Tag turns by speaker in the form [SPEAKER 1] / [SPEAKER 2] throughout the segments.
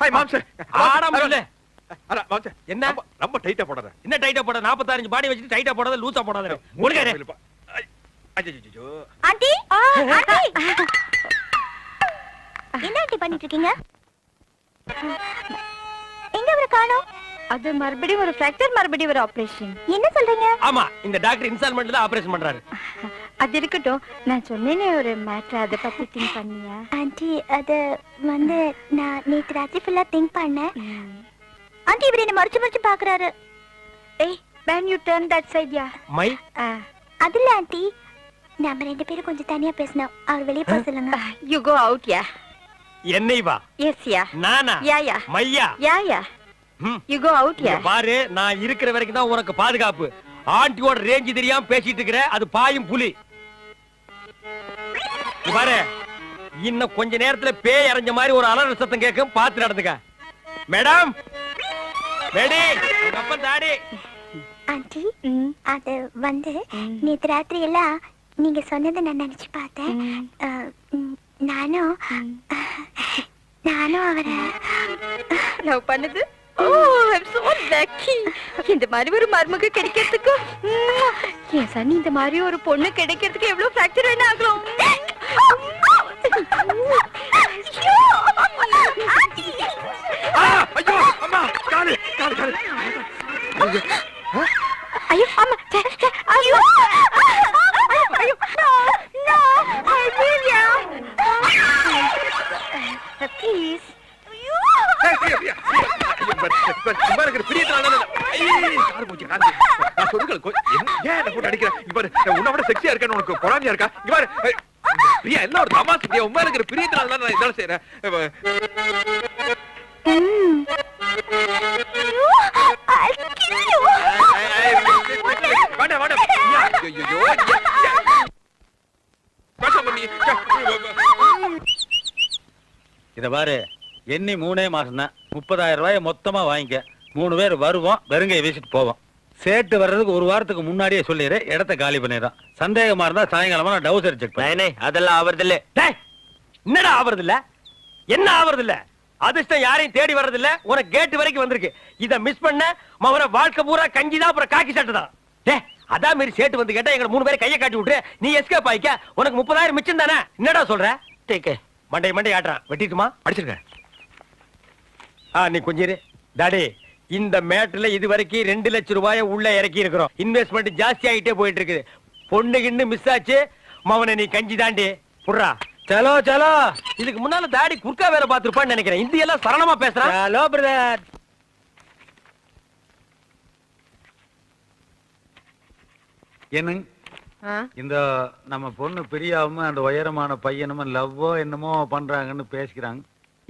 [SPEAKER 1] Hi மாம்சே.
[SPEAKER 2] ஆடாம இல்ல
[SPEAKER 1] அட மாம்சே.
[SPEAKER 2] என்ன?
[SPEAKER 1] ரொம்ப- டைட்டா போடாத.
[SPEAKER 2] என்ன டைட்டா போட 45 பாடி வச்சுட்டு டைட்டா போடாத லூசா போடாத. ஒழுங்காரு
[SPEAKER 1] இல்லப்பா. ஐ, ஐயையையோ.
[SPEAKER 3] ஆண்டி? ஆண்டி. என்ன ஆண்டி பண்ணிட்டு இருக்கீங்க எங்க அவரை காணோம்?
[SPEAKER 4] அது மறுபடியும் ஒரு ஃபிராக்சர் மறுபடியும் ஒரு ஆபரேஷன்
[SPEAKER 3] என்ன சொல்றீங்க?
[SPEAKER 2] ஆமா இந்த டாக்டர் இன்ஸ்டால்மெண்ட்ல ஆபரேஷன் பண்றாரு.
[SPEAKER 4] அது இருக்கட்டும். நான் சொன்னேனே ஒரு மேட்டர் அதை பத்தி திங்க் பண்ணியா?
[SPEAKER 3] ஆண்டி அது வந்து நான் நேத்து ராத்திரி ஃபுல்லா திங்க் பண்ணேன். ஆண்டி இவர் என்ன மறைச்சு மறைச்சு பாக்குறாரு
[SPEAKER 4] ஏய் when you turn that side யா
[SPEAKER 2] மை?
[SPEAKER 3] அது இல்ல ஆண்டி. நம்ம ரெண்டு பேரும் கொஞ்சம் தனியா பேசணும் அவர் வெளியே போக சொல்லுங்க.
[SPEAKER 4] யூ கோ அவுட் யா
[SPEAKER 2] என்னை வா.
[SPEAKER 4] எஸ் யா
[SPEAKER 2] நானா?
[SPEAKER 4] யா யா
[SPEAKER 2] மையா?
[SPEAKER 4] யா யா. யூ கோ அவுட் யா
[SPEAKER 2] பாரு நான் இருக்கிற வரைக்கும் தான் உனக்கு பாதுகாப்பு. ஆண்டியோட ரேஞ்ச் தெரியாம பேசிட்டு இருக்கிற அது பாயும் புலி. பாரு. இன்னும் கொஞ்ச நேரத்துல பேய் அரைஞ்ச மாதிரி ஒரு அலற சத்தம் கேட்கும். பார்த்து நடந்துக்க. மேடம். மேடி உங்க அப்பன் தாடி.
[SPEAKER 3] ஆண்டி அது வந்து நேத்து ராத்திரி எல்லாம் நீங்க சொன்னதை நான் நினைச்சு பார்த்தேன். நானும் நானும் அவரை
[SPEAKER 4] லவ் பண்ணது? Oh I'm so lucky. இந்த மாதிரி ஒரு மருமக கிடைக்கிறதுக்கு உம், என் சனி இந்த மாதிரி ஒரு பொண்ணு கிடைக்கிறதுக்கு எவ்வளவு ஃபிராக்சர் வேணா ஆகலாம்
[SPEAKER 1] சும்மா இருக்கிற பிரியத்தினால போச்சு, நான் சொல்லுங்கள், என்ன- போட்டு உன்னை விட செக்ஸியா இருக்கேன்னு உனக்கு பொறாமையா இருக்கா? இங்க பாரு, பிரியா, எல்லாம் ஒரு தமாசு பிரியா. இருக்கிற பிரியத்தினால தான் நான் இதெல்லாம்
[SPEAKER 5] இத பாரு. எண்ணி மூணே மாசம் தான் முப்பதாயிரம் ரூபாய மொத்தமா வாங்கிக்க. மூணு பேர் வருவோம் வெறுங்கைய வீசிட்டு போவோம். சேட்டு வர்றதுக்கு ஒரு வாரத்துக்கு முன்னாடியே சொல்லிடு இடத்த காலி பண்ணிடுறோம். சந்தேகமா இருந்தா சாயங்காலமா நான் டவுசர் செக் பண்ணேன்
[SPEAKER 2] அதெல்லாம் ஆவறது இல்ல டேய் என்னடா ஆவறது இல்ல என்ன ஆவறது இல்ல அதிர்ஷ்டம் யாரையும் தேடி வர்றது இல்ல உனக்கு கேட் வரைக்கும் வந்திருக்கு. இத மிஸ் பண்ண மவன வாழ்க்கை பூரா கஞ்சி தான் அப்புறம் காக்கி சட்டை தான் டேய் அதான் மாரி சேட்டு வந்து கேட்டா எங்க மூணு பேரை கையை காட்டி விட்டு நீ எஸ்கேப் ஆயிக்க. உனக்கு முப்பதாயிரம் மிச்சம் தானே? என்னடா சொல்ற? டேக்கு மண்டை மண்டை ஆட்டுறான். வெட்டிட்டுமா
[SPEAKER 1] அடிச்சிருங்க
[SPEAKER 2] ஆ நீ கொஞ்சம் இரு டாடி இந்த மேட்ல இது வரைக்கும் ரெண்டு லட்சம் ரூபாய உள்ள இறக்கி இருக்கிறோம் இன்வெஸ்ட்மெண்ட் ஜாஸ்தி ஆகிட்டே போயிட்டு இருக்குது பொண்ணு கிண்ணு மிஸ் ஆச்சு. மவனை நீ கஞ்சி தாண்டி புடுறா.
[SPEAKER 5] சலோ சலோ.
[SPEAKER 2] இதுக்கு முன்னால தாடி குறுக்கா வேலை பார்த்திருப்பான்னு நினைக்கிறேன். இந்தி எல்லாம் சரளமா பேசுறான்
[SPEAKER 5] ஹலோ பிரதர் என்னங்க? இந்த நம்ம பொண்ணு பிரியாவும் அந்த உயரமான பையனும் லவ்வோ என்னமோ பண்றாங்கன்னு பேசிக்கிறாங்க.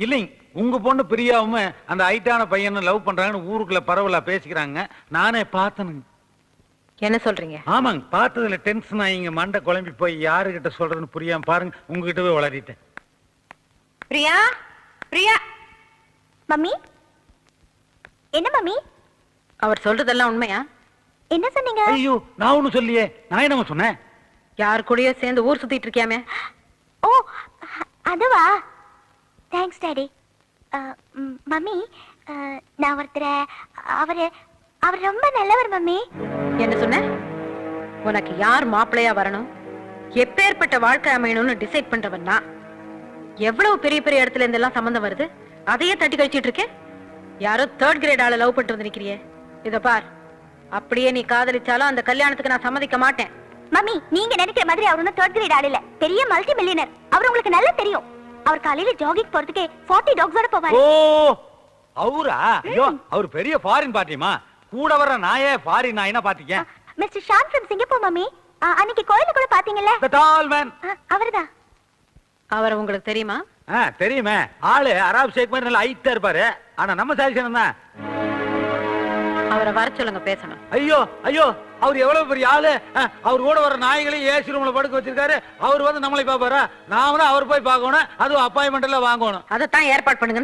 [SPEAKER 5] இல்லைங்க உங்க பொண்ணு பிரியாவும் அந்த ஹைட்டான பையனும் லவ் பண்றாங்கன்னு ஊருக்குள்ள பரவலா பேசிக்கிறாங்க. நானே பார்த்தனுங்க.
[SPEAKER 4] என்ன சொல்றீங்க?
[SPEAKER 5] ஆமாங்க பார்த்ததுல டென்ஷன் ஆகிங்க மண்டை குழம்பி போய் யாருகிட்ட சொல்றதுன்னு புரியாம பாருங்க உங்ககிட்ட போய் வளரிட்டேன்.
[SPEAKER 4] பிரியா? பிரியா?
[SPEAKER 3] மம்மி? என்ன மம்மி?
[SPEAKER 4] அவர் சொல்றதெல்லாம் உண்மையா?
[SPEAKER 3] என்ன சொன்னீங்க?
[SPEAKER 5] ஐயோ நான் ஒண்ணும் சொல்லியே நான் என்னமா சொன்னேன்?
[SPEAKER 4] யார் கூடயோ சேர்ந்து ஊர் சுத்திட்டு இருக்கியாமே?
[SPEAKER 3] ஓ அதுவா? தேங்க்ஸ் டாடி மம்மி நான் ஒருத்தரை அவரு அவர் ரொம்ப நல்லவர் மம்மி
[SPEAKER 4] என்ன சொன்ன? உனக்கு யார் மாப்பிள்ளையா வரணும்? எப்பேற்பட்ட வாழ்க்கை அமையணும்னு டிசைட் பண்றவன் நான். எவ்வளவு பெரிய பெரிய இடத்துல இருந்தெல்லாம் சம்பந்தம் வருது? அதையே தட்டி கழிச்சிட்டு இருக்கேன் யாரோ தேர்ட் கிரேட் ஆள லவ் பண்ணிட்டு வந்து நிக்கிறியே. இத பார். அப்படியே நீ காதலிச்சாலும் அந்த கல்யாணத்துக்கு நான் சம்மதிக்க மாட்டேன்.
[SPEAKER 3] மம்மி நீங்க நினைக்கிற மாதிரி அவர் ஒன்றும் தேர்ட் கிரேட் ஆள் இல்ல. பெரிய மல்டி மில்லியனர் அவர் உங்களுக்கு நல்லா தெரியும். அவர் காலையில ஜாகிங் போறதுக்கே 40 டாக்ஸோட போவாரு.
[SPEAKER 5] ஓ அவரா? ஐயோ அவர் பெரிய ஃபாரின் பார்ட்டிமா கூட வர நாயே ஃபாரின் நாயினா பாத்தீங்க.
[SPEAKER 3] Mister Shan from Singapore mummy. அன்னைக்கு கோயில கூட பாத்தீங்கல்ல?
[SPEAKER 5] The tall man.
[SPEAKER 3] அஹ், அவர்தான்.
[SPEAKER 4] அவர் உங்களுக்கு தெரியுமா?
[SPEAKER 5] ஆ தெரியுமே. ஆளு அராப் ஷேக் மாதிரி நல்லா ஹைட்டா இருப்பாரு. ஆனா நம்ம சாதிச்சனம் தான்
[SPEAKER 4] அவரை வர சொல்லுங்க பேசணும்.
[SPEAKER 5] ஐயோ ஐயோ அவர் எவ்வளவு பெரிய ஆளு? அவர் கூட வர நாய்களையும் ஏசி ரூம்ல படுக்க வச்சிருக்காரு. அவர் வந்து நம்மளை பாப்பாரா நாம தான் அவர் போய் பார்க்கணும். அதுவும் அப்பாயின்மெண்ட் எல்லாம் வாங்கணும்.
[SPEAKER 4] அதைத்தான் ஏற்பாடு பண்ணுங்கன்னு